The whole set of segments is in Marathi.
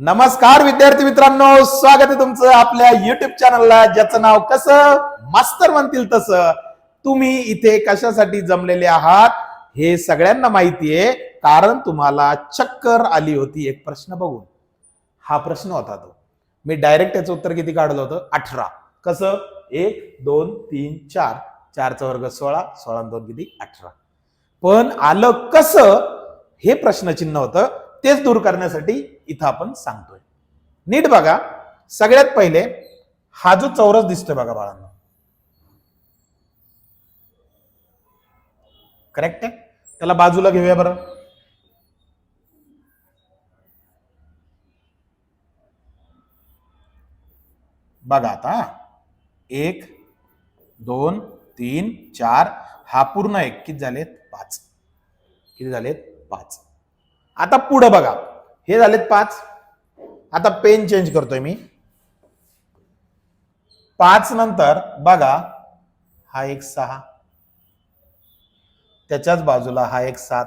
नमस्कार विद्यार्थी मित्रांनो. स्वागत आहे तुमचं आपल्या युट्यूब चॅनलला ज्याचं नाव कसं? मास्तर म्हणतील तसं. तुम्ही इथे कशासाठी जमलेले आहात? हे सगळ्यांना माहिती आहे. कारण तुम्हाला चक्कर आली होती. एक प्रश्न बघून. हा प्रश्न होता तो. मी डायरेक्ट त्याचं उत्तर किती काढलं होतं? अठरा. कसं? एक दोन तीन चार. चारचा वर्ग सोळा सोळा दोन किती? अठरा. पण आलं कसं? हे प्रश्नचिन्ह होतं. तेच दूर करण्यासाठी इथं आपण सांगतोय. नीट बघा सगळ्यात पहिले हा जो चौरस दिसतोय बघा बाळांना. करेक्ट आहे? त्याला बाजूला घेऊया बरं. बघा आता एक दोन तीन चार हा पूर्ण एक किती झालेत पाच. किती झालेत? पाच. आता पुढं बघा. हे झालेत पाच. आता पेन चेंज करतोय मी. पाच नंतर बघा हा एक सहा. त्याच्याच बाजूला हा एक सात.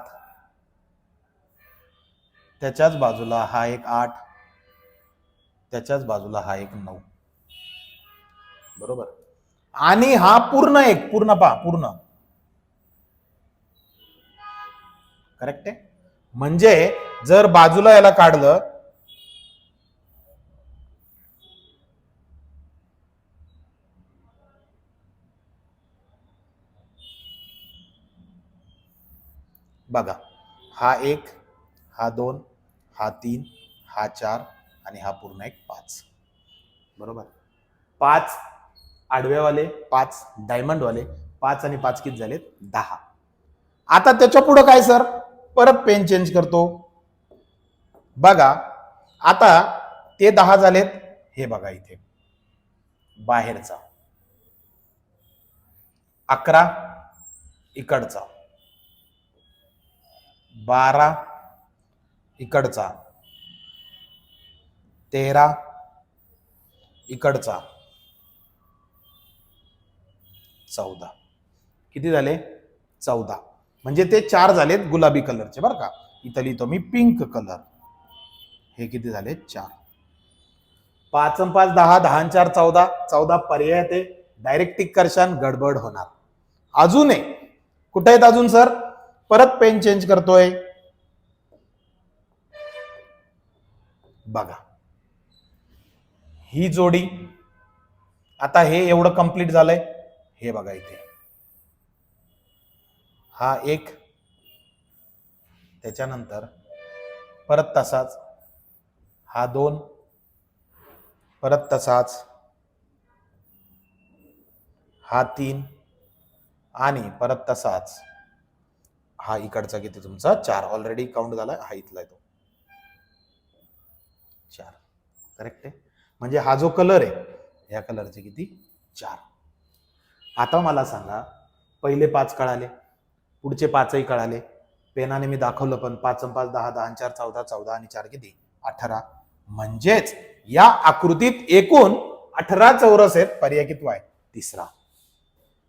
त्याच्याच बाजूला हा एक आठ. त्याच्याच बाजूला हा एक नऊ. बरोबर? आणि हा पूर्ण एक पूर्ण पा पूर्ण. करेक्ट आहे? म्हणजे जर बाजूला याला काढलं बघा हा एक हा दोन हा तीन हा चार आणि हा पूर्ण एक पाच. बरोबर? पाच आडव्यावाले पाच डायमंडवाले पाच आणि पाच किती झालेत? दहा. आता त्याच्या पुढं काय सर? परत पेन चेंज करतो. बघा आता ते दहा झालेत हे बघा इथे. बाहेरचा. अकरा इकडचा. बारा इकडचा. तेरा इकडचा. चौदा. किती झाले? चौदा. म्हणजे ते चार झालेत गुलाबी कलरचे बरं का? इथं लिहितो मी पिंक कलर हे किती झाले? चार. पाच पाच दहा दहा चार चौदा. चौदा पर्याय ते. डायरेक्ट टिक करशान गडबड होणार. अजून आहे कुठे आहेत अजून सर? परत पेन चेंज करतोय. बघा. ही जोडी आता हे एवढं कंप्लीट झालंय. हे बघा इथे. हा एक. त्याच्यानंतर परत तसाच. हा दोन. परत तसाच. हा तीन. आणि परत तसाच. हा इकडचा किती तुमचा? चार. ऑलरेडी काउंट झाला. हा इथला आहे तो. चार. करेक्ट आहे? म्हणजे हा जो कलर आहे या कलरचे किती? चार. आता मला सांगा पहिले पाच कळाले पुढचे पाचही कळाले. पेनाने मी दाखवलं पण पाच पाच दहा दहा चार चौदा चौदा आणि चार किती? अठरा. म्हणजेच या आकृतीत एकूण अठरा चौरस आहेत पर्याय आहे तिसरा.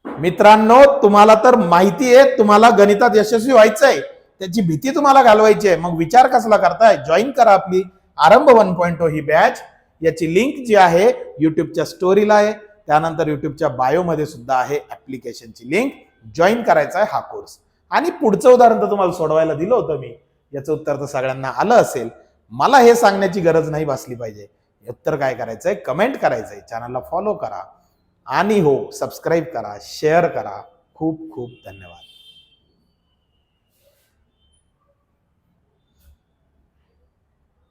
मित्रांनो तुम्हाला तर माहिती आहे तुम्हाला गणितात यशस्वी व्हायचंय. त्याची भीती तुम्हाला घालवायची आहे. मग विचार कसला करताय? जॉईन करा आपली आरंभ वन पॉईंट ही बॅच याची लिंक जी आहे युट्यूबच्या स्टोरीला आहे. त्यानंतर युट्यूबच्या बायोमध्ये सुद्धा आहे ऍप्लिकेशनची लिंक जॉईन करायचा आहे हा कोर्स आणि पुढचं उदाहरण तर तुम्हाला सोडवायला दिलं होतं मी. याचं उत्तर तर सगळ्यांना आलं असेल. मला हे सांगण्याची गरज नाही भासली पाहिजे. उत्तर काय करायचं आहे कमेंट करायचं आहे चॅनलला फॉलो करा. आणि हो सबस्क्राईब करा शेअर करा. खूप खूप धन्यवाद.